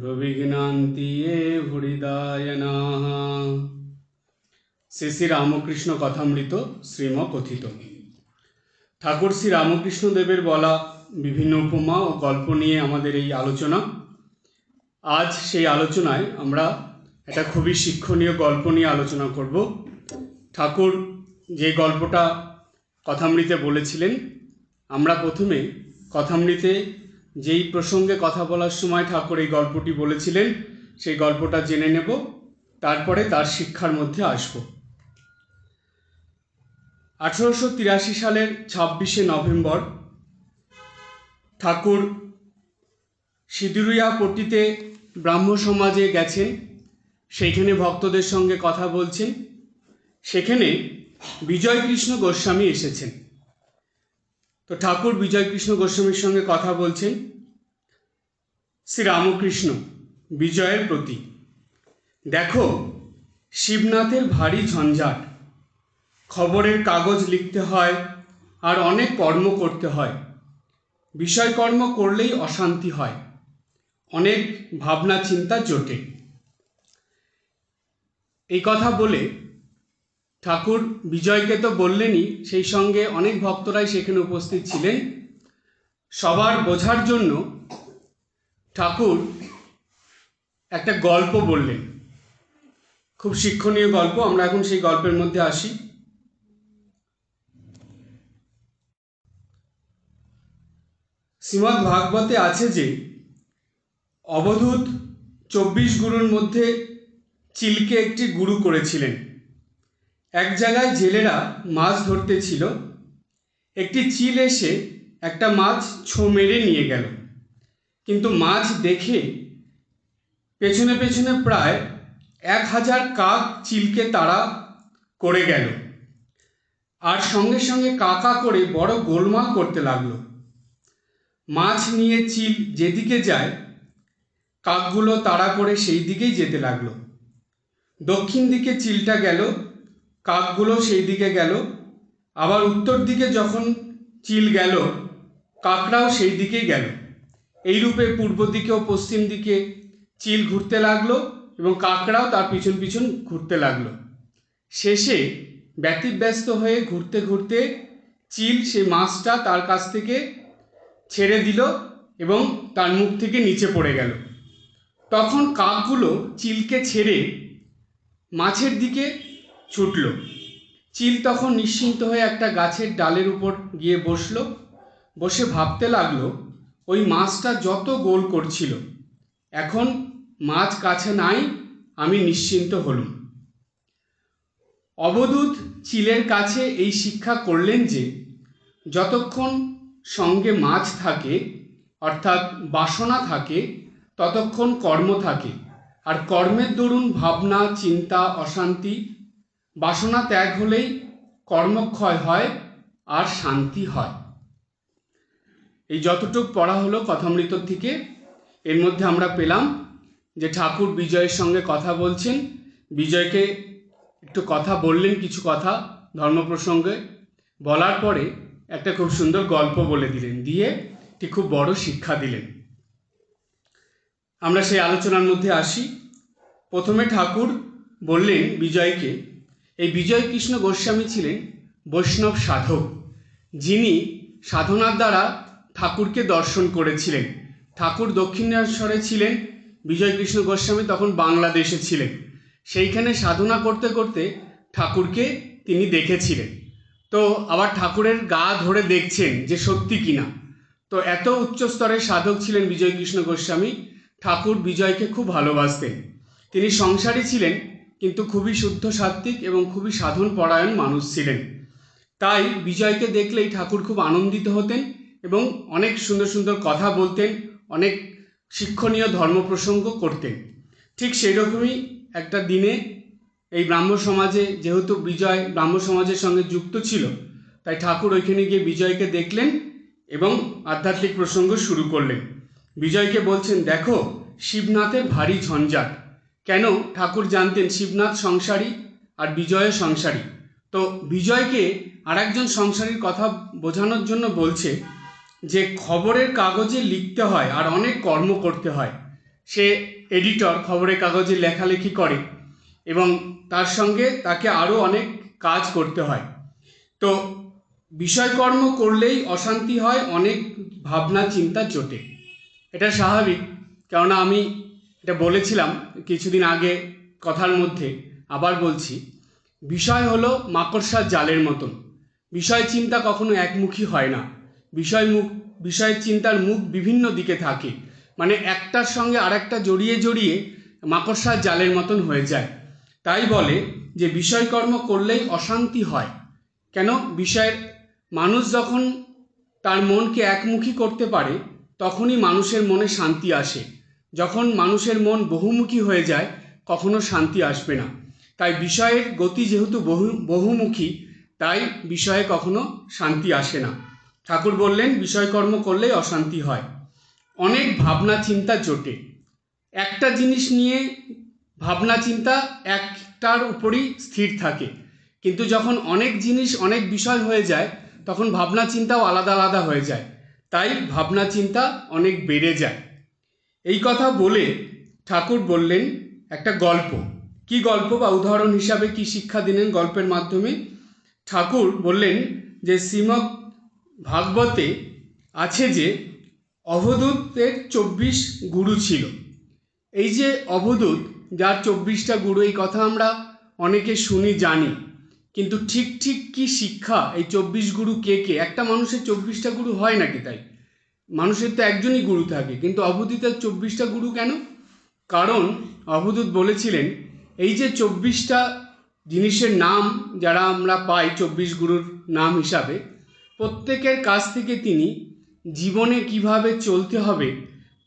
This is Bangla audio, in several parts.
ভ্রবিঘ্নান্তি এ হরিদায়নাহ শ্রী শ্রী রামকৃষ্ণ কথামৃত শ্রীম কথিত ঠাকুর শ্রী রামকৃষ্ণ দেবের বলা বিভিন্ন উপমা ও গল্প নিয়ে আমাদের এই আলোচনা। আজ সেই আলোচনায় আমরা একটা খুবই শিক্ষণীয় গল্প নিয়ে আলোচনা করব। ঠাকুর যে গল্পটা কথামৃতে বলেছিলেন, আমরা প্রথমে কথামৃতে যেই প্রসঙ্গে কথা বলার সময় ঠাকুর এই গল্পটি বলেছিলেন, সেই গল্পটা জেনে নেব, তারপরে তার শিক্ষার মধ্যে আসব। আঠেরোশো তিরাশি সালের ছাব্বিশে নভেম্বর, ঠাকুর সিঁদুরিয়া পট্টিতে ব্রাহ্ম সমাজে গেছেন, সেইখানে ভক্তদের সঙ্গে কথা বলছেন, সেখানে বিজয়কৃষ্ণ গোস্বামী এসেছেন। তো ঠাকুর বিজয়কৃষ্ণ গোস্বামীর সঙ্গে কথা বলছেন শ্রী রামকৃষ্ণ বিজয়ের প্রতি দেখো, শিবনাথের ভারী ঝঞ্ঝাট। খবরের কাগজ লিখতে হয় আর অনেক কর্ম করতে হয়। বিষয়কর্ম করলেই অশান্তি হয়। অনেক ভাবনা চিন্তা জোটে। এই কথা বলে ঠাকুর বিজয়কে তো বললেনই, সেই সঙ্গে অনেক ভক্তরাই সেখানে উপস্থিত ছিলেন। সবার বোঝার জন্য ঠাকুর একটা গল্প বললেন। খুব শিক্ষণীয় গল্প, আমরা এখন সেই গল্পের মধ্যে আসি। শ্রীমৎ ভাগবতে আছে যে, অবধূত চব্বিশ গুরুর মধ্যে চিলকে একটি গুরু করেছিলেন। এক জায়গায় জেলেরা মাছ ধরতে ছিল। একটি চিল এসে একটা মাছ ছো মেরে নিয়ে গেল। কিন্তু মাছ দেখে পেছনে পেছনে প্রায় এক হাজার কাক চিলকে তারা করে গেল। আর সঙ্গে সঙ্গে কাকা করে বড় গোলমাল করতে লাগল। মাছ নিয়ে চিল যেদিকে যায়, কাকগুলো তাড়া করে সেই দিকেই যেতে লাগল। দক্ষিণ দিকে চিলটা গেল, কাকগুলো সেই দিকে গেল। আবার উত্তর দিকে যখন চিল গেল, কাকড়াও সেই দিকেই গেল। এই রূপে পূর্ব দিকে ও পশ্চিম দিকে চিল ঘুরতে লাগল এবং কাকড়াও তার পিছন পিছন ঘুরতে লাগল। শেষে ব্যতিব্যস্ত হয়ে ঘুরতে ঘুরতে চিল সে মাছটা তার কাছ থেকে ছেড়ে দিল এবং তার মুখ থেকে নিচে পড়ে গেল। তখন কাকগুলো চিলকে ছেড়ে মাছের দিকে ছুটল। চিল তখন নিশ্চিন্ত হয়ে একটা গাছের ডালের উপর গিয়ে বসল। বসে ভাবতে লাগল ওই মাছটা যত গোল করছিল, এখন মাছ কাছে নাই, আমি নিশ্চিন্ত হলুম। অবদূত চিলের কাছে এই শিক্ষা করলেন যে, যতক্ষণ সঙ্গে মাছ থাকে, অর্থাৎ বাসনা থাকে, ততক্ষণ কর্ম থাকে। আর কর্মের দরুন ভাবনা, চিন্তা, অশান্তি, বাসনা ত্যাগ হলেই কর্মক্ষয় হয় আর শান্তি হয়। এই যতটুক পড়া হলো কথামৃত থেকে, এর মধ্যে আমরা পেলাম যে ঠাকুর বিজয়ের সঙ্গে কথা বলছেন। বিজয়কে একটু কথা বললেন, কিছু কথা ধর্ম প্রসঙ্গে। বলার পরে একটা খুব সুন্দর গল্প বলে দিলেন, দিয়ে একটি খুব বড় শিক্ষা দিলেন। আমরা সেই আলোচনার মধ্যে আসি। প্রথমে ঠাকুর বললেন বিজয়কে, এই বিজয় কৃষ্ণ গোস্বামী ছিলেন বৈষ্ণব সাধক। যিনি সাধনার দ্বারা ঠাকুরকে দর্শন করেছিলেন। ঠাকুর দক্ষিণেশ্বরে ছিলেন বিজয় কৃষ্ণ গোস্বামী তখন বাংলাদেশে ছিলেন। সেইখানে সাধনা করতে করতে ঠাকুরকে তিনি দেখেছিলেন। তো আবার ঠাকুরের গা ধরে দেখছেন যে সত্যি কিনা। তো এত উচ্চ স্তরের সাধক ছিলেন বিজয় কৃষ্ণ গোস্বামী, ঠাকুর বিজয়কে খুব ভালোবাসতেন। তিনি সংসারী ছিলেন, কিন্তু খুবই শুদ্ধ সাত্ত্বিক এবং খুবই সাধন পরায়ণ মানুষ ছিলেন। তাই বিজয়কে দেখলেই ঠাকুর খুব আনন্দিত হতেন এবং অনেক সুন্দর সুন্দর কথা বলতেন, অনেক শিক্ষণীয় ধর্ম প্রসঙ্গ করতেন। ঠিক সেই রকমই একটা দিনে এই ব্রাহ্ম সমাজে যেহেতু বিজয় ব্রাহ্ম সমাজের সঙ্গে যুক্ত ছিল, তাই ঠাকুর ওইখানে গিয়ে বিজয়কে দেখলেন এবং আধ্যাত্মিক প্রসঙ্গ শুরু করলেন। বিজয়কে বলছেন, দেখো, শিবনাথের ভারী ঝঞ্ঝাট। কেন ঠাকুর জানতেন শিবনাথ সংসারী আর বিজয় সংসারী? তো বিজয়কে আর একজন সংসারীর কথা বোঝানোর জন্য বলছে যে খবরের কাগজে লিখতে হয় আর অনেক কর্ম করতে হয়। সে এডিটর খবরের কাগজে লেখালেখি করে এবং তার সঙ্গে তাকে আরও অনেক কাজ করতে হয়। তো বিষয়কর্ম করলেই অশান্তি হয়, অনেক ভাবনা, চিন্তা জোটে। এটা স্বাভাবিক, কেননা আমি এটা বলেছিলাম কিছুদিন আগে কথার মধ্যে, আবার বলছি, বিষয় হলো মাকড়সার জালের মতন। বিষয় চিন্তা কখনো একমুখী হয় না। বিষয় মুখ বিষয়ের চিন্তার মুখ বিভিন্ন দিকে থাকে। মানে একটার সঙ্গে আরেকটা জড়িয়ে জড়িয়ে মাকড়সার জালের মতন হয়ে যায়। তাই বলে যে বিষয়কর্ম করলেই অশান্তি হয়। কেন? বিষয়ের মানুষ যখন তার মনকে একমুখী করতে পারে, তখনই মানুষের মনে শান্তি আসে। যখন মানুষের মন বহুমুখী হয়ে যায়, কখনো শান্তি আসবে না। তাই বিষয়ের গতি যেহেতু বহু, বহুমুখী, তাই বিষয়ে কখনো শান্তি আসে না। ঠাকুর বললেন, বিষয়কর্ম করলেই অশান্তি হয়। অনেক ভাবনা চিন্তা জোটে। একটা জিনিস নিয়ে ভাবনা চিন্তা একটার উপরই স্থির থাকে। কিন্তু যখন অনেক জিনিস, অনেক বিষয় হয়ে যায়, তখন ভাবনা চিন্তাও আলাদা আলাদা হয়ে যায়। তাই ভাবনা চিন্তা অনেক বেড়ে যায়। এই কথা বলে ঠাকুর বললেন একটা গল্প। কি গল্প বা উদাহরণ হিসাবে কি শিক্ষা দিলেন গল্পের মাধ্যমে? ঠাকুর বললেন যে শ্রীমদ ভাগবতে আছে যে অবধূতের চব্বিশ গুরু ছিল। এই যে অবধূত, যার চব্বিশটা গুরু, এই কথা আমরা অনেকে শুনি, জানি। কিন্তু ঠিক ঠিক কি শিক্ষা? এই চব্বিশ গুরু কে কে? একটা মানুষের চব্বিশটা গুরু হয় নাকি তাই? মানুষের তো একজনই গুরু থাকে। কিন্তু অবধূতের চব্বিশটা গুরু কেন? কারণ অবধূত বলেছিলেন, এই যে চব্বিশটা জিনিসের নাম, যারা আমরা পাই চব্বিশ গুরুর নাম হিসাবে প্রত্যেকের কাছ থেকে তিনি জীবনে কীভাবে চলতে হবে,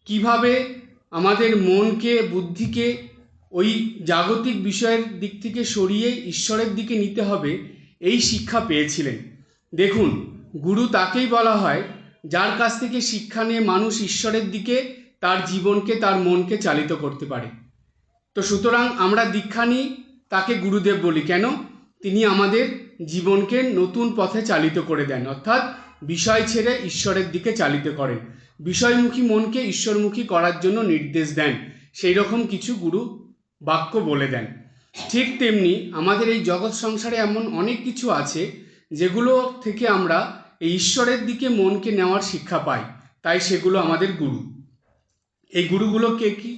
কীভাবে আমাদের মনকে, বুদ্ধিকে, ওই জাগতিক বিষয়ের দিক থেকে সরিয়ে ঈশ্বরের দিকে নিতে হবে, এই শিক্ষা পেয়েছিলেন। দেখুন, গুরু তাকেই বলা হয়, যার কাছ থেকে শিক্ষা নিয়ে মানুষ ঈশ্বরের দিকে, তার জীবনকে, তার মনকে চালিত করতে পারে। তো সুতরাং আমরা দীক্ষা নিই, তাকে গুরুদেব বলি। কেন? তিনি আমাদের জীবনকে নতুন পথে চালিত করে দেন, অর্থাৎ বিষয় ছেড়ে ঈশ্বরের দিকে চালিত করেন। বিষয়মুখী মনকে ঈশ্বরমুখী করার জন্য নির্দেশ দেন সেই রকম কিছু গুরু বাক্য বলে দেন। ঠিক তেমনি আমাদের এই জগৎ সংসারে এমন অনেক কিছু আছে, যেগুলো থেকে আমরা এই ঈশ্বরের দিকে মনকে নেওয়ার শিক্ষা পাই, তাই সেগুলো আমাদের গুরু। এই গুরুগুলো কে কি?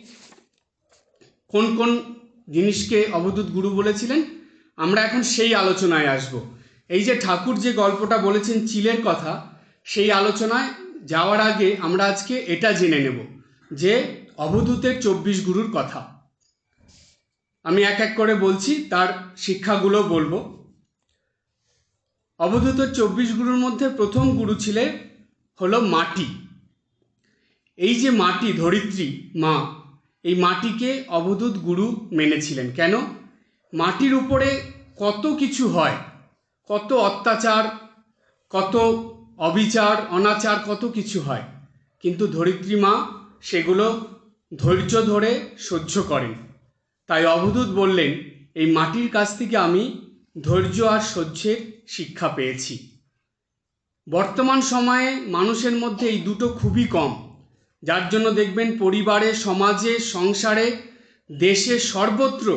কোন কোন জিনিসকে অবদূত গুরু বলেছিলেন? আমরা এখন সেই আলোচনায় আসব। এই যে ঠাকুর যে গল্পটা বলেছেন চিলের কথা, সেই আলোচনায় যাওয়ার আগে আমরা আজকে এটা জেনে নেব যে অবধূতের চব্বিশ গুরুর কথা। আমি এক এক করে বলছি, তার শিক্ষাগুলো বলব। অবধূতের চব্বিশ গুরুর মধ্যে প্রথম গুরু ছিলেন হলো মাটি। এই যে মাটি, ধরিত্রী, মা, এই মাটিকে অবধূত গুরু মেনেছিলেন। কেন? মাটির উপরে কত কিছু হয়, কত অত্যাচার, কত অবিচার, অনাচার, কত কিছু হয়, কিন্তু ধরিত্রী মা সেগুলো ধৈর্য ধরে সহ্য করেন। তাই অবধূত বললেন, এই মাটির কাছ থেকে আমি ধৈর্য আর সহ্যের শিক্ষা পেয়েছি। বর্তমান সময়ে মানুষের মধ্যে এই দুটো খুবই কম। যার জন্য দেখবেন পরিবারে, সমাজে, সংসারে, দেশে সর্বত্র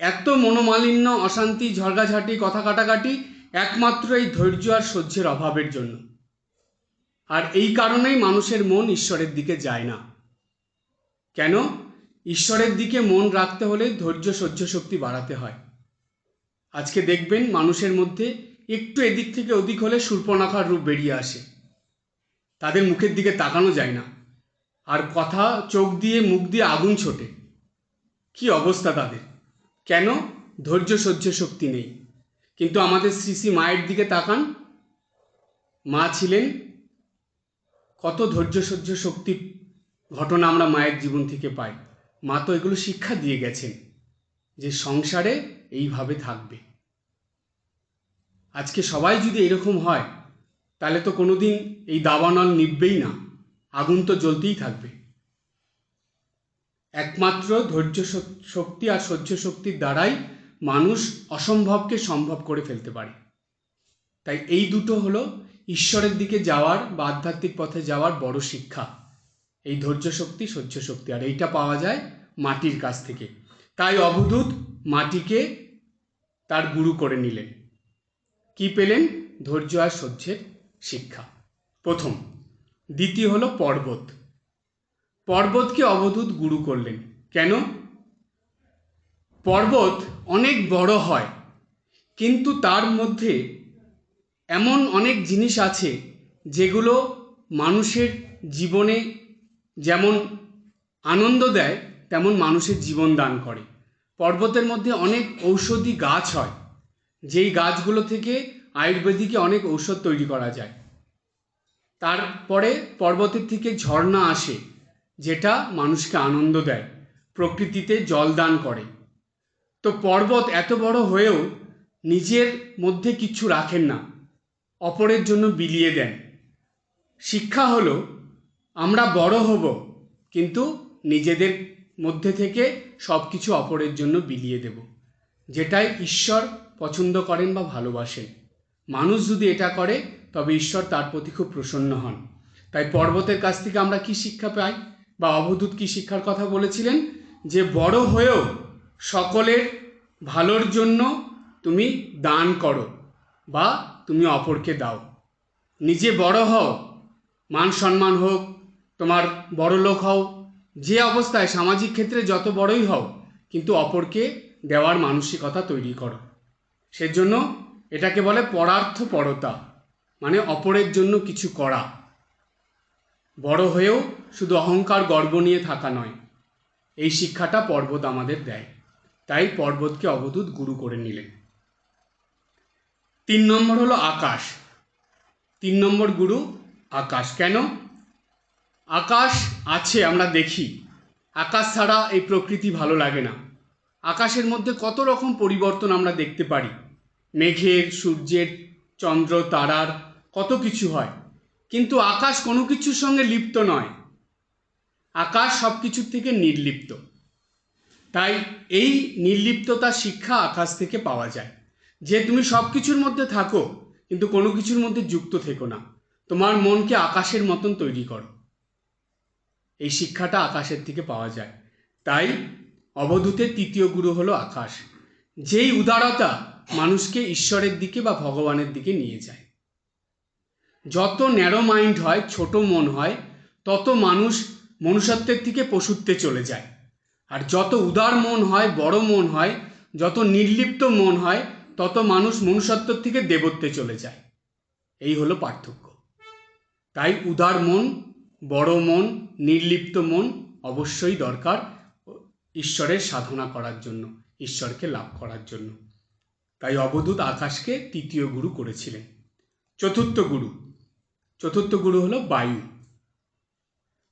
এত মনোমালিন্য, অশান্তি ঝগড়াঝাটি কথা কাটাকাটি একমাত্র এই ধৈর্য আর সহ্যের অভাবের জন্য। আর এই কারণেই মানুষের মন ঈশ্বরের দিকে যায় না। কেন? ঈশ্বরের দিকে মন রাখতে হলে ধৈর্য, সহ্য শক্তি বাড়াতে হয়। আজকে দেখবেন মানুষের মধ্যে একটু এদিক থেকে ওদিক হলে সূর্পনাখার রূপ বেরিয়ে আসে। তাদের মুখের দিকে তাকানো যায় না। আর কথা চোখ দিয়ে, মুখ দিয়ে আগুন ছোটে। কি অবস্থা তাদের? কেন? ধৈর্য, সহ্য, শক্তি নেই। কিন্তু আমাদের শ্রী শ্রী মায়ের দিকে তাকান। মা ছিলেন কত ধৈর্য, সহ্য, শক্তি ঘটনা আমরা মায়ের জীবন থেকে পাই। মা তো এগুলো শিক্ষা দিয়ে গেছেন যে সংসারে এইভাবে থাকবে। আজকে সবাই যদি এরকম হয়, তাহলে তো কোনোদিন এই দাবানল নিববেই না। আগুন তো জ্বলতেই থাকবে। একমাত্র ধৈর্য শক্তি আর সহ্য শক্তির দ্বারাই মানুষ অসম্ভবকে সম্ভব করে ফেলতে পারে। তাই এই দুটো হলো ঈশ্বরের দিকে যাওয়ার বা আধ্যাত্মিক পথে যাওয়ার বড় শিক্ষা। এই ধৈর্য শক্তি, সহ্য শক্তি, আর এইটা পাওয়া যায় মাটির কাছ থেকে। তাই অবধূত মাটিকে তার গুরু করে নিলেন। কি পেলেন? ধৈর্য আর সহ্যের শিক্ষা। প্রথম, দ্বিতীয় হলো পর্বত। পর্বতকে অবধূত গুরু করলেন। কেন? পর্বত অনেক বড় হয়, কিন্তু তার মধ্যে এমন অনেক জিনিস আছে যেগুলো মানুষের জীবনে যেমন আনন্দ দেয়, তেমন মানুষের জীবন দান করে। পর্বতের মধ্যে অনেক ঔষধি গাছ হয়, যেই গাছগুলো থেকে আয়ুর্বেদিকে অনেক ঔষধ তৈরি করা যায়। তারপরে পর্বতের থেকে ঝর্ণা আসে যেটা মানুষকে আনন্দ দেয়, প্রকৃতিতে জল দান করে। তো পর্বত এত বড় হয়েও নিজের মধ্যে কিচ্ছু রাখেন না, অপরের জন্য বিলিয়ে দেন। শিক্ষা হলো, আমরা বড় হব, কিন্তু নিজেদের মধ্যে থেকে সব কিছু অপরের জন্য বিলিয়ে দেব, যেটাই ঈশ্বর পছন্দ করেন বা ভালোবাসেন। মানুষ যদি এটা করে, তবে ঈশ্বর তার প্রতি খুব প্রসন্ন হন। তাই পর্বতের কাছ থেকে আমরা কি শিক্ষা পাই? বা অবধূত কি শিক্ষার কথা বলেছিলেন? যে বড় হয়েও সকলের ভালোর জন্য তুমি দান করো বা তুমি অপরকে দাও। নিজে বড় হও, মান সম্মান হোক, তোমার বড় লোক হও, যে অবস্থায় সামাজিক ক্ষেত্রে যত বড়ই হও, কিন্তু অপরকে দেওয়ার মানসিকতা তৈরি করো। সেজন্য এটাকে বলে পরার্থ পরতা মানে অপরের জন্য কিছু করা। বড় হয়েও শুধু অহংকার গর্ব নিয়ে থাকা নয়, এই শিক্ষাটা পর্বত আমাদের দেয়। তাই পর্বতকে অবধূত গুরু করে নিলেন। তিন নম্বর হলো আকাশ। তিন নম্বর গুরু, আকাশ। কেন? আকাশ আছে, আমরা দেখি। আকাশ ছাড়া এই প্রকৃতি ভালো লাগে না। আকাশের মধ্যে কত রকম পরিবর্তন আমরা দেখতে পারি। মেঘের, সূর্যের, চন্দ্র, তারার, কত কিছু হয়। কিন্তু আকাশ কোনো কিছুর সঙ্গে লিপ্ত নয়। আকাশ সব কিছুর থেকে নির্লিপ্ত। তাই এই নির্লিপ্ততার শিক্ষা আকাশ থেকে পাওয়া যায়। যে তুমি সব কিছুর মধ্যে থাকো, কিন্তু কোনো কিছুর মধ্যে যুক্ত থেকো না। তোমার মনকে আকাশের মতন তৈরি করো। এই শিক্ষাটা আকাশের থেকে পাওয়া যায়। তাই অবধূতের তৃতীয় গুরু হলো আকাশ। যেই উদারতা মানুষকে ঈশ্বরের দিকে বা ভগবানের দিকে নিয়ে যায়। যত ন্যারো মাইন্ড হয়, ছোট মন হয়, তত মানুষ মনুষ্যত্বের থেকে পশুত্বে চলে যায়। আর যত উদার মন হয়, বড় মন হয়, যত নির্লিপ্ত মন হয়, তত মানুষ মনুষ্যত্ব থেকে দেবত্বে চলে যায়। এই হলো পার্থক্য। তাই উদার মন, বড় মন, নির্লিপ্ত মন অবশ্যই দরকার ঈশ্বরের সাধনা করার জন্য, ঈশ্বরকে লাভ করার জন্য। তাই অবধূত আকাশকে তৃতীয় গুরু করেছিলেন। চতুর্থ গুরু চতুর্থ গুরু হলো বায়ু।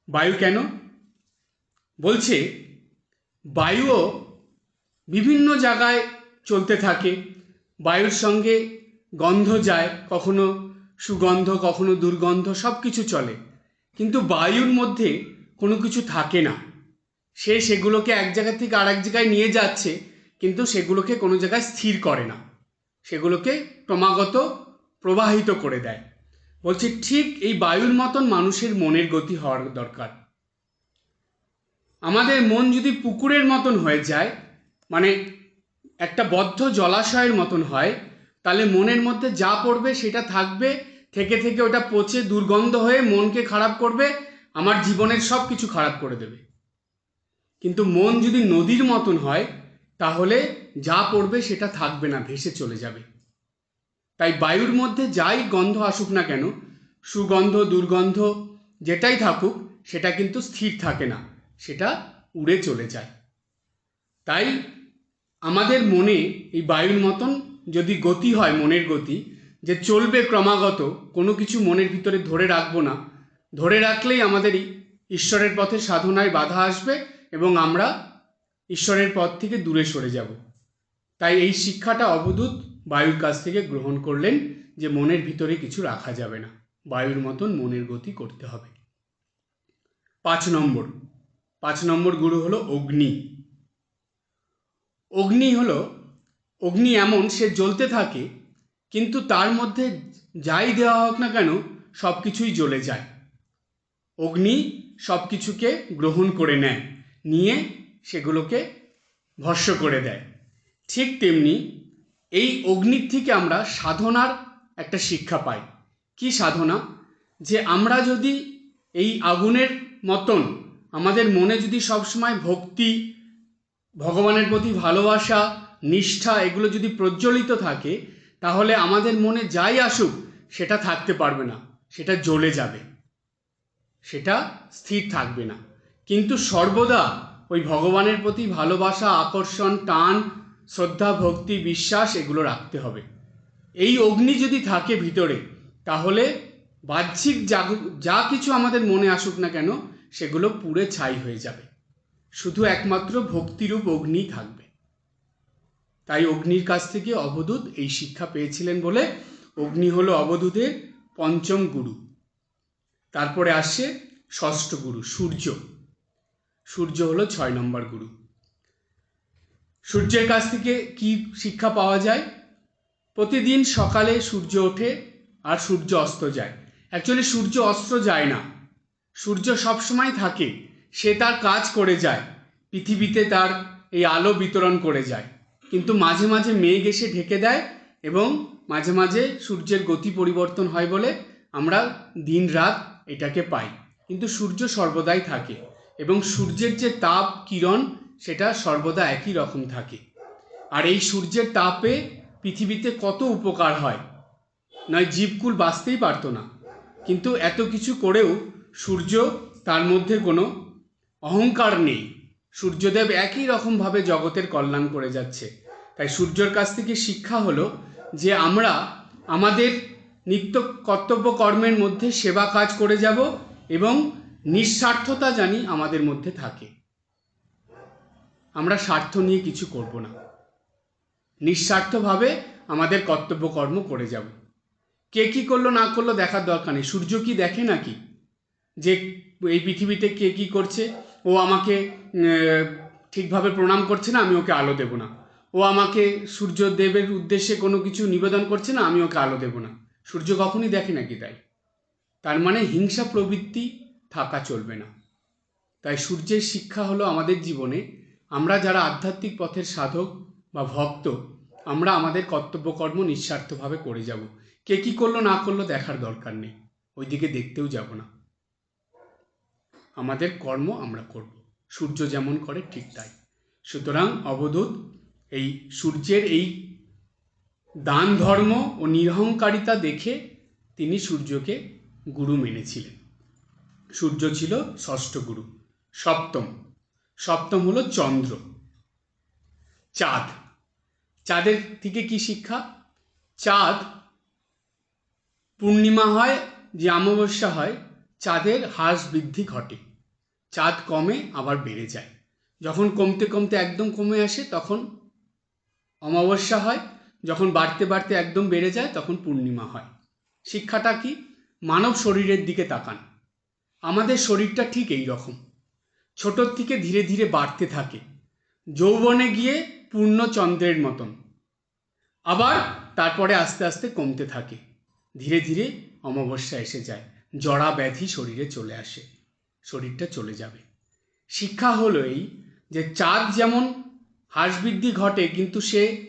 বায়ু কেন? বলছে, বায়ুও বিভিন্ন জায়গায় চলতে থাকে। বায়ুর সঙ্গে গন্ধ যায়, কখনো সুগন্ধ, কখনো দুর্গন্ধ সব কিছু চলে। কিন্তু বায়ুর মধ্যে কোনো কিছু থাকে না। সে সেগুলোকে এক জায়গা থেকে আরেক জায়গায় নিয়ে যাচ্ছে, কিন্তু সেগুলোকে কোনো জায়গায় স্থির করে না। সেগুলোকে ক্রমাগত প্রবাহিত করে দেয়। বলছি, ঠিক এই বায়ুর মতন মানুষের মনের গতি হওয়ার দরকার। আমাদের মন যদি পুকুরের মতন হয়ে যায় মানে একটা বদ্ধ জলাশয়ের মতন হয়, তাহলে মনের মধ্যে যা পড়বে সেটা থাকবে, থেকে থেকে ওটা পচে দুর্গন্ধ হয়ে মনকে খারাপ করবে, আমার জীবনের সব কিছু খারাপ করে দেবে। কিন্তু মন যদি নদীর মতন হয়, তাহলে যা পড়বে সেটা থাকবে না, ভেসে চলে যাবে। তাই বায়ুর মধ্যে যাই গন্ধ আসুক না কেন, সুগন্ধ, দুর্গন্ধ যেটাই থাকুক, সেটা কিন্তু স্থির থাকে না, সেটা উড়ে চলে যায়। তাই আমাদের মনে এই বায়ুর মতন যদি গতি হয়, মনের গতি, যে চলবে ক্রমাগত, কোনো কিছু মনের ভিতরে ধরে রাখব না, ধরে রাখলেই আমাদের ঈশ্বরের পথে সাধনায় বাধা আসবে এবং আমরা ঈশ্বরের পথ থেকে দূরে সরে যাব। তাই এই শিক্ষাটা অবধূত বায়ুর কাছ থেকে গ্রহণ করলেন যে মনের ভিতরে কিছু রাখা যাবে না। বায়ুর মতন মনের গতি করতে হবে। পাঁচ নম্বর। পাঁচ নম্বর গুরু হলো অগ্নি। অগ্নি হলো, অগ্নি এমন, সে জ্বলতে থাকে, কিন্তু তার মধ্যে যাই দেওয়া হোক না কেন সব কিছুই জ্বলে যায়। অগ্নি সব কিছুকে গ্রহণ করে নেয়, নিয়ে সেগুলোকে ভস্য করে দেয়। ঠিক তেমনি এই অগ্নির থেকে আমরা সাধনার একটা শিক্ষা পাই। কি সাধনা? যে আমরা যদি এই আগুনের মতন, আমাদের মনে যদি সবসময় ভক্তি, ভগবানের প্রতি ভালোবাসা, নিষ্ঠা এগুলো যদি প্রজ্বলিত থাকে, তাহলে আমাদের মনে যাই আসুক, সেটা থাকতে পারবে না, সেটা জ্বলে যাবে, সেটা স্থির থাকবে না। কিন্তু সর্বদা ওই ভগবানের প্রতি ভালোবাসা, আকর্ষণ, টান শ্রদ্ধা, ভক্তি, বিশ্বাস এগুলো রাখতে হবে। এই অগ্নি যদি থাকে ভিতরে, তাহলে বাহ্যিক যা যা কিছু আমাদের মনে আসুক না কেন, সেগুলো পুড়ে ছাই হয়ে যাবে। শুধু একমাত্র ভক্তিরূপ অগ্নি থাকবে। তাই অগ্নির কাছ থেকে অবধূত এই শিক্ষা পেয়েছিলেন বলে অগ্নি হলো অবধূতের পঞ্চম গুরু। তারপরে আসছে ষষ্ঠ গুরু, সূর্য। সূর্য হলো ছয় নম্বর গুরু। সূর্যের কাছ থেকে কি শিক্ষা পাওয়া যায়? প্রতিদিন সকালে সূর্য ওঠে আর সূর্য অস্ত যায়। অ্যাকচুয়ালি সূর্য অস্ত যায় না। সূর্য সবসময় থাকে। সে তার কাজ করে যায়। পৃথিবীতে তার এই আলো বিতরণ করে যায়। কিন্তু মাঝে মাঝে মেঘ এসে ঢেকে দেয় এবং মাঝে মাঝে সূর্যের গতি পরিবর্তন হয় বলে আমরা দিন রাত এটাকে পাই। কিন্তু সূর্য সর্বদাই থাকে এবং সূর্যের যে তাপ, কিরণ সেটা সর্বদা একই রকম থাকে। আর এই সূর্যের তাপে পৃথিবীতে কত উপকার হয়? নয়, জীবকুল বাঁচতেই পারতো না। কিন্তু এত কিছু করেও সূর্য তার মধ্যে কোনো অহংকার নেই। সূর্যদেব একই রকমভাবে জগতের কল্যাণ করে যাচ্ছে। তাই সূর্যর কাছ থেকে শিক্ষা হলো যে আমরা আমাদের নিত্য কর্তব্য কর্মের মধ্যে সেবা কাজ করে যাব এবং নিঃস্বার্থতা জানি আমাদের মধ্যে থাকে। আমরা স্বার্থ নিয়ে কিছু করব না। নিঃস্বার্থভাবে আমাদের কর্তব্য কর্ম করে যাব। কে কি করল, না করল দেখার দরকার নেই। সূর্য কি দেখে নাকি? যে এই পৃথিবীতে কে কি করছে? ও আমাকে ঠিকভাবে প্রণাম করছে না, আমি ওকে আলো দেব না। ও আমাকে সূর্যদেবের উদ্দেশ্যে কোনো কিছু নিবেদন করছে না, আমি ওকে আলো দেব না। সূর্য কখনই দেখে নাকি তাই? তার মানে হিংসা প্রবৃত্তি থাকা চলবে না। তাই সূর্যের শিক্ষা হলো আমাদের জীবনে আমরা যারা আধ্যাত্মিক পথের সাধক বা ভক্ত, আমরা আমাদের কর্তব্যকর্ম নিঃস্বার্থভাবে করে যাব। কে কি করল, না করল দেখার দরকার নেই। ওইদিকে দেখতেও যাব না। আমাদের কর্ম আমরা করব। সূর্য যেমন করে ঠিক তাই। সুতরাং অবধূত এই সূর্যের এই দান ধর্ম ও নিরহংকারিতা দেখে তিনি সূর্যকে গুরু মেনেছিলেন। সূর্য ছিল ষষ্ঠ গুরু, সপ্তম। সপ্তম হলো চন্দ্র। চাঁদ। চাঁদের থেকে কি শিক্ষা? চাঁদ পূর্ণিমা হয় যে অমাবস্যা হয়, চাঁদের হ্রাস বৃদ্ধি ঘটে। চাঁদ কমে, আবার বেড়ে যায়। যখন কমতে কমতে একদম কমে আসে, তখন অমাবস্যা হয়। যখন বাড়তে বাড়তে একদম বেড়ে যায়, তখন পূর্ণিমা হয়। শিক্ষাটা কি? মানব শরীরের দিকে তাকান। আমাদের শরীরটা ঠিক এই রকম। ছোটোর থেকে ধীরে ধীরে বাড়তে থাকে। যৌবনে গিয়ে পূর্ণ চন্দ্রের মতন। আবার তারপরে আস্তে আস্তে কমতে থাকে। ধীরে ধীরে অমাবস্যা এসে যায়। জড়া ব্যাধি শরীরে চলে আসে। শরীরটা চলে যাবে। শিক্ষা হলো এই যে চাঁদ যেমন হ্রাসবৃদ্ধি ঘটে, কিন্তু সে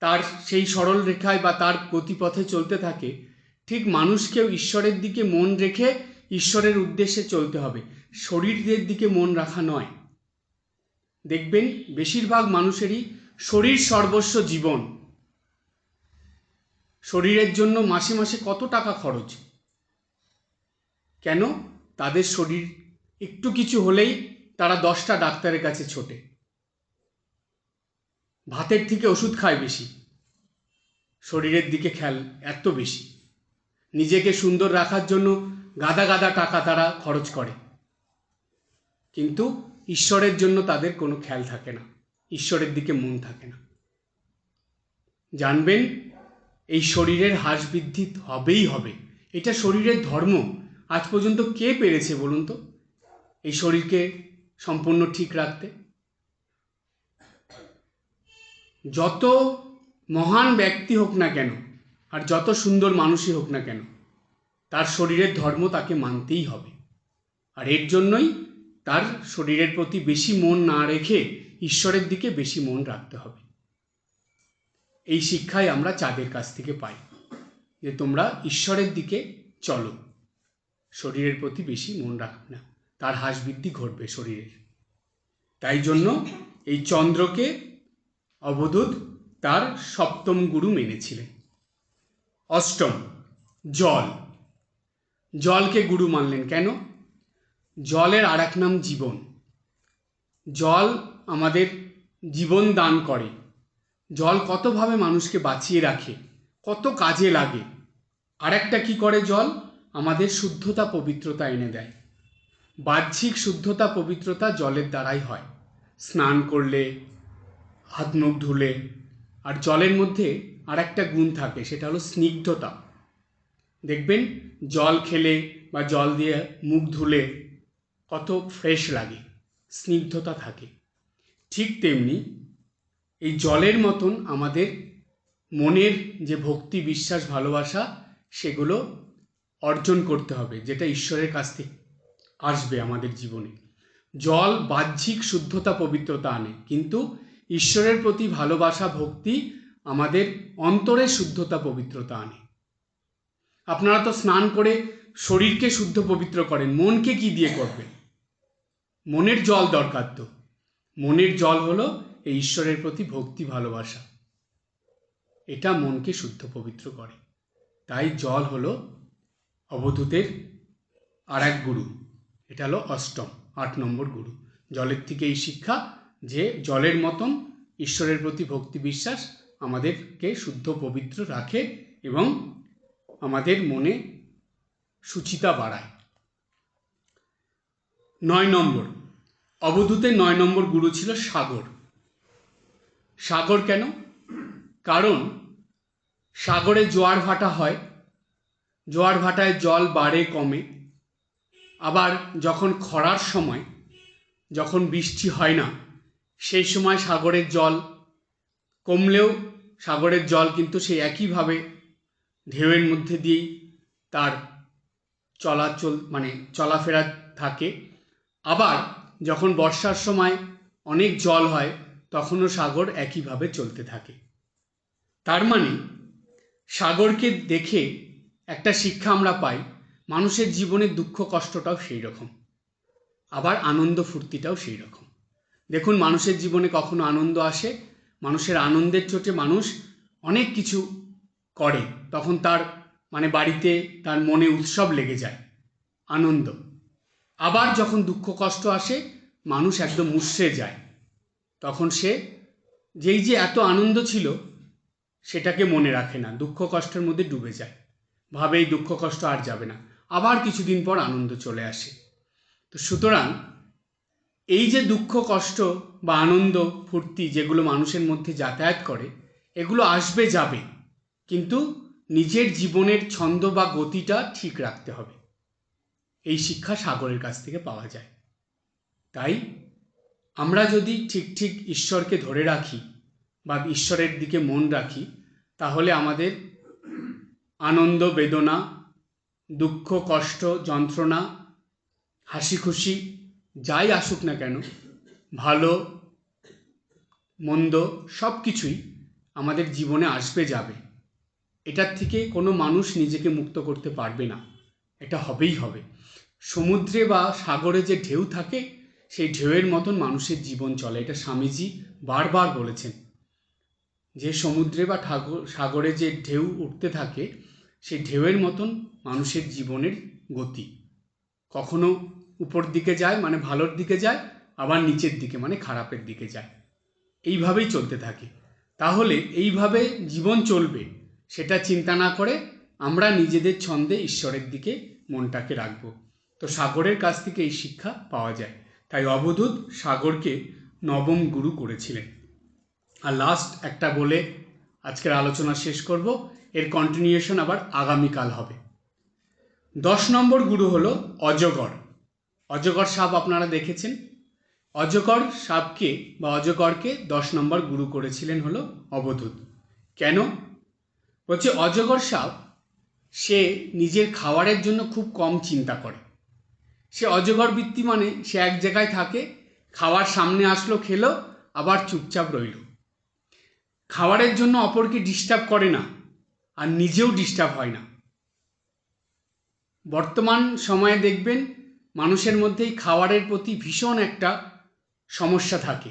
তার সেই সরল রেখায় বা তার গতিপথে চলতে থাকে, ঠিক মানুষকেও ঈশ্বরের দিকে মন রেখে ঈশ্বরের উদ্দেশ্যে চলতে হবে। শরীরের দিকে মন রাখা নয়। দেখবেন, বেশিরভাগ মানুষেরই শরীর সর্বস্ব জীবন। শরীরের জন্য মাসে মাসে কত টাকা খরচ? কেন? তাদের শরীর একটু কিছু হলেই তারা দশটা ডাক্তারের কাছে ছোটে। ভাতের থেকে ওষুধ খায় বেশি। শরীরের দিকে খেয়াল এত বেশি। নিজেকে সুন্দর রাখার জন্য গাদা গাদা টাকা তারা খরচ করে। কিন্তু ঈশ্বরের জন্য তাদের কোনো খেয়াল থাকে না। ঈশ্বরের দিকে মন থাকে না। জানবেন, এই শরীরের হ্রাস বৃদ্ধি হবেই হবে। এটা শরীরের ধর্ম। আজ পর্যন্ত কে পেরেছে বলুন তো? এই শরীরকে সম্পূর্ণ ঠিক রাখতে। যত মহান ব্যক্তি হোক না কেন, আর যত সুন্দর মানুষই হোক না কেন, তার শরীরের ধর্ম তাকে মানতেই হবে। আর এর জন্যই তার শরীরের প্রতি বেশি মন না রেখে ঈশ্বরের দিকে বেশি মন রাখতে হবে। এই শিক্ষাই আমরা চাঁদের কাছ থেকে পাই, যে তোমরা ঈশ্বরের দিকে চলো। শরীরের প্রতি বেশি মন রাখবে না, তার হ্রাস বৃদ্ধি ঘটবে শরীরের। তাই জন্য এই চন্দ্রকে অবধূত তার সপ্তম গুরু মেনেছিলেন। অষ্টম, জল। জলকে গুরু মানলেন কেন? জলের আর এক নাম জীবন। জল আমাদের জীবন দান করে। জল কতভাবে মানুষকে বাঁচিয়ে রাখে, কত কাজে লাগে আর একটা কী করে জল? আমাদের শুদ্ধতা, পবিত্রতা এনে দেয়। বাহ্যিক শুদ্ধতা, পবিত্রতা জলের দ্বারাই হয়। স্নান করলে, হাত মুখ ধুলে, আর জলের মধ্যে আর একটা গুণ থাকে, সেটা হলো স্নিগ্ধতা। দেখবেন, জল খেলে বা জল দিয়ে মুখ ধুলে কত ফ্রেশ লাগে, স্নিগ্ধতা থাকে। ঠিক তেমনি এই জলের মতন আমাদের মনের যে ভক্তি, বিশ্বাস, ভালোবাসা, সেগুলো অর্জন করতে হবে, যেটা ঈশ্বরের কাছ থেকে আসবে আমাদের জীবনে। জল বাহ্যিক শুদ্ধতা, পবিত্রতা আনে, কিন্তু ঈশ্বরের প্রতি ভালোবাসা, ভক্তি আমাদের অন্তরের শুদ্ধতা, পবিত্রতা আনে। আপনারা তো স্নান করে শরীরকে শুদ্ধ, পবিত্র করেন, মনকে কি দিয়ে করবেন? মনের জল দরকার তো। মনের জল হলো এই ঈশ্বরের প্রতি ভক্তি, ভালোবাসা। এটা মনকে শুদ্ধ, পবিত্র করে। তাই জল হলো অবধূতের আর এক গুরু। এটা হলো অষ্টম, আট নম্বর গুরু। জলের থেকে এই শিক্ষা যে জলের মতন ঈশ্বরের প্রতি ভক্তি, বিশ্বাস আমাদেরকে শুদ্ধ, পবিত্র রাখে এবং আমাদের মনে সুচিতা বাড়ায়। নয় নম্বর। অবধূতের নয় নম্বর গুরু ছিল সাগর। সাগর কেন? কারণ সাগরে জোয়ার ভাটা হয়, জোয়ার ভাটায় জল বাড়ে কমে। আবার যখন খরার সময়, যখন বৃষ্টি হয় না, সেই সময় সাগরের জল কমলেও সাগরের জল কিন্তু সেই একইভাবে ঢেউয়ের মধ্যে দিয়েই তার চলাচল মানে চলাফেরা থাকে। আবার যখন বর্ষার সময় অনেক জল হয়, তখনও সাগর একইভাবে চলতে থাকে। তার মানে সাগরকে দেখে একটা শিক্ষা আমরা পাই, মানুষের জীবনের দুঃখ কষ্টটাও সেই রকম। আবার আনন্দ ফুর্তিটাও সেই রকম। দেখুন, মানুষের জীবনে কখনো আনন্দ আসে, মানুষের আনন্দের চোটে মানুষ অনেক কিছু করে, তখন তার মানে বাড়িতে তার মনে উৎসব লেগে যায়, আনন্দ। আবার যখন দুঃখ কষ্ট আসে, মানুষ একদম মুষড়ে যায়। তখন সে যেই যে এত আনন্দ ছিল, সেটাকে মনে রাখে না। দুঃখ কষ্টের মধ্যে ডুবে যায়। ভাবে এই দুঃখ কষ্ট আর যাবে না। আবার কিছুদিন পর আনন্দ চলে আসে। তো সুতরাং এই যে দুঃখ কষ্ট বা আনন্দ, ফুর্তি যেগুলো মানুষের মধ্যে যাতায়াত করে, এগুলো আসবে যাবে। কিন্তু নিজের জীবনের ছন্দ বা গতিটা ঠিক রাখতে হবে। এই শিক্ষা সাগরের কাছ থেকে পাওয়া যায়। তাই আমরা যদি ঠিক ঠিক ঈশ্বরকে ধরে রাখি বা ঈশ্বরের দিকে মন রাখি, তাহলে আমাদের আনন্দ, বেদনা, দুঃখ, কষ্ট, যন্ত্রণা হাসি খুশি যাই আসুক না কেন, ভালো, মন্দ সব কিছুই আমাদের জীবনে আসবে, যাবে। এটার থেকে কোনো মানুষ নিজেকে মুক্ত করতে পারবে না। এটা হবেই হবে। সমুদ্রে বা সাগরে যে ঢেউ থাকে, সেই ঢেউয়ের মতন মানুষের জীবন চলে। এটা স্বামীজি বারবার বলেছেন। যে সমুদ্রে বা ঠাকুর, সাগরে যে ঢেউ উঠতে থাকে, সেই ঢেউয়ের মতন মানুষের জীবনের গতি। কখনো উপর দিকে যায় মানে ভালোর দিকে যায়, আবার নিচের দিকে মানে খারাপের দিকে যায়। এইভাবেই চলতে থাকে। তাহলে এইভাবে জীবন চলবে, সেটা চিন্তা না করে আমরা নিজেদের ছন্দে ঈশ্বরের দিকে মনটাকে রাখব। তো সাগরের কাছ থেকে এই শিক্ষা পাওয়া যায়। তাই অবধূত সাগরকে নবম গুরু করেছিলেন। আর লাস্ট একটা বলে আজকের আলোচনা শেষ করব। এর কন্টিনিউশন আবার আগামীকাল হবে। দশ নম্বর গুরু হলো অজগর। অজগর সাপ আপনারা দেখেছেন। অজগর সাপকে বা অজগরকে দশ নম্বর গুরু করেছিলেন হলো অবধূত। কেন? বলছে অজগর সাপ, সে নিজের খাবারের জন্য খুব কম চিন্তা করে। সে অজগর বৃত্তি মানে সে এক জায়গায় থাকে খাওয়ার সামনে আসলো, খেলো, আবার চুপচাপ রইল। খাবারের জন্য অপরকে ডিস্টার্ব করে না, আর নিজেও ডিস্টার্ব হয় না। বর্তমান সময়ে দেখবেন, মানুষের মধ্যেই খাবারের প্রতি ভীষণ একটা সমস্যা থাকে।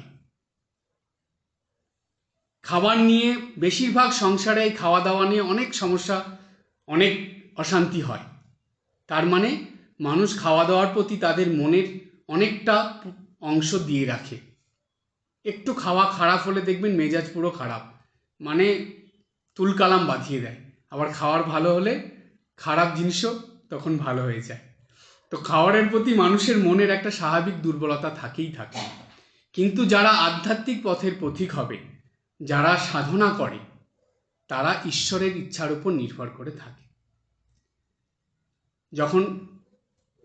খাবার নিয়ে বেশিরভাগ সংসারে খাওয়া দাওয়া নিয়ে অনেক সমস্যা, অনেক অশান্তি হয়। তার মানে মানুষ খাওয়া দাওয়ার প্রতি তাদের মনের অনেকটা অংশ দিয়ে রাখে। একটু খাওয়া খারাপ হলে দেখবেন মেজাজ পুরো খারাপ। মানে তুলকালাম বাঁধিয়ে দেয়। আবার খাওয়ার ভালো হলে খারাপ জিনিসও তখন ভালো হয়ে যায়। তো খাওয়ারের প্রতি মানুষের মনের একটা স্বাভাবিক দুর্বলতা থাকেই থাকে। কিন্তু যারা আধ্যাত্মিক পথের পথিক হবে, যারা সাধনা করে, তারা ঈশ্বরের ইচ্ছার উপর নির্ভর করে থাকে। যখন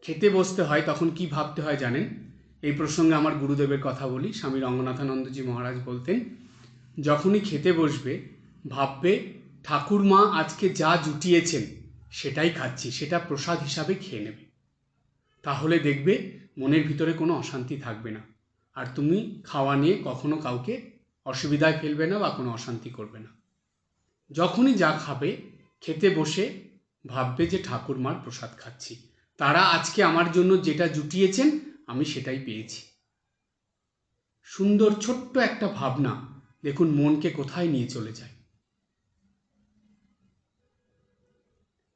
খেতে বসতে হয়, তখন কি ভাবতে হয় জানেন? এই প্রসঙ্গে আমার গুরুদেবের কথা বলি। স্বামী রঙ্গনাথানন্দজি মহারাজ বলতেন, যখনই খেতে বসবে, ভাববে ঠাকুর মা আজকে যা জুটিয়েছেন, সেটাই খাচ্ছি, সেটা প্রসাদ হিসাবে খেয়ে নেবে। তাহলে দেখবে, মনের ভিতরে কোনো অশান্তি থাকবে না। আর তুমি খাওয়া নিয়ে কখনো কাউকে অসুবিধায় ফেলবে না বা কোনো অশান্তি করবে না। যখনই যা খাবে, খেতে বসে ভাববে যে ঠাকুর মার প্রসাদ খাচ্ছি। তারা আজকে আমার জন্য যেটা জুটিয়েছেন, আমি সেটাই পেয়েছি। সুন্দর ছোট্ট একটা ভাবনা, দেখুন মনকে কোথায় নিয়ে চলে যায়।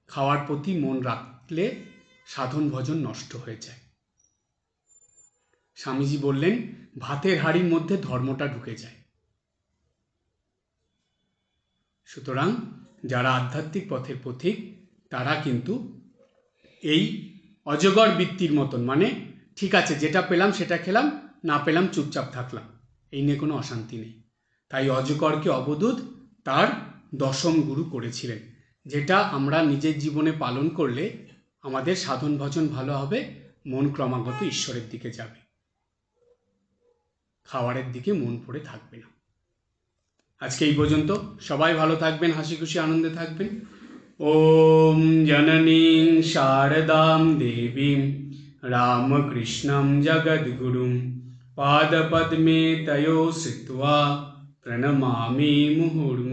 খাওয়ার প্রতি মন রাখলে সাধন ভজন নষ্ট হয়ে যায়। স্বামীজি বললেন, ভাতের হাড়ির মধ্যে ধর্মটা ঢুকে যায়। সুতরাং যারা আধ্যাত্মিক পথের পথিক, তারা কিন্তু এই অজগর বৃত্তির মতন মানে ঠিক আছে, যেটা পেলাম সেটা খেলাম, না পেলাম চুপচাপ থাকলাম। এই নিয়ে কোনো অশান্তি নেই। তাই অজগরকে অবদূত তার দশম গুরু করেছিলেন, যেটা আমরা নিজের জীবনে পালন করলে আমাদের সাধন ভজন ভালো হবে, মন ক্রমাগত ঈশ্বরের দিকে যাবে। খাওয়ারের দিকে মন পড়ে থাকবে না। আজকে এই পর্যন্ত সবাই ভালো থাকবেন, হাসি খুশি, আনন্দে থাকবেন। ॐ जननीं शारदां देवीं रामकृष्णं जगद्गुरुं पादपद्मे तयो स्थित्वा प्रणमामि मुहुर्मु।